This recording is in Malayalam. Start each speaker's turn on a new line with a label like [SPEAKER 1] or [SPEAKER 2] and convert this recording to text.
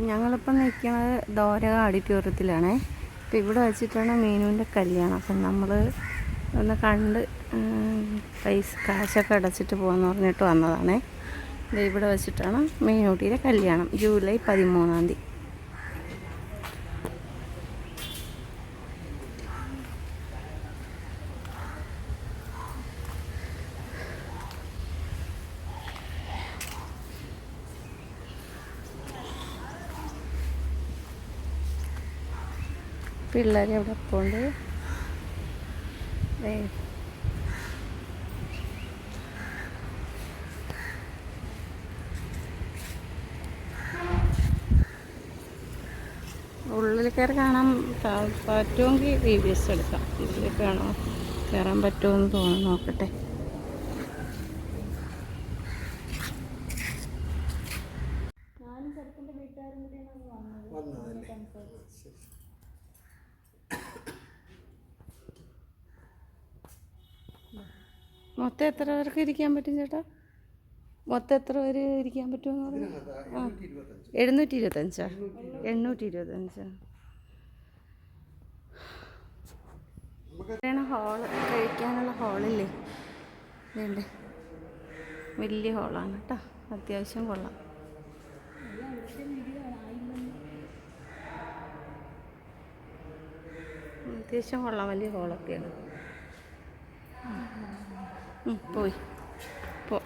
[SPEAKER 1] ഞങ്ങളിപ്പം നിൽക്കുന്നത് ദോരക ഓഡിറ്റോറിയത്തിലാണേ അപ്പം ഇവിടെ വെച്ചിട്ടാണ് മീനുവിന്റെ കല്യാണം. അപ്പം നമ്മൾ ഒന്ന് കണ്ട് പൈസ കാശൊക്കെ അടച്ചിട്ട് പോകാമെന്ന് പറഞ്ഞിട്ട് വന്നതാണേ. ഇവിടെ വെച്ചിട്ടാണ് മീനുട്ടിയുടെ കല്യാണം ജൂലൈ പതിമൂന്നാം തീയതി. പിള്ളേർ അവിടെ പോണ്ട്. ഉള്ളിൽ കയറി കാണാൻ പറ്റുമെങ്കിൽ എസ് എടുക്കാം. ഇതിൽ കാണോ? കയറാൻ പറ്റുമെന്ന് തോന്നുന്നു. നോക്കട്ടെ.
[SPEAKER 2] വന്നതല്ലേ? ശരി.
[SPEAKER 1] മൊത്തം എത്ര പേർക്ക് ഇരിക്കാൻ പറ്റും ചേട്ടാ? മൊത്തം എത്ര പേര് ഇരിക്കാൻ പറ്റുമെന്ന് പറഞ്ഞു?
[SPEAKER 2] ആ
[SPEAKER 1] എഴുന്നൂറ്റി ഇരുപത്തഞ്ചാ എണ്ണൂറ്റി ഇരുപത്തഞ്ചാ
[SPEAKER 2] നമുക്ക്
[SPEAKER 1] ഹോൾ കഴിക്കാനുള്ള ഹോളില്ലേ വേണ്ടേ വലിയ ഹോളാണ് കേട്ടോ അത്യാവശ്യം കൊള്ളാം. അത്യാവശ്യം കൊള്ളാം. വലിയ ഹോളൊക്കെയാണ് 嗯，不，不。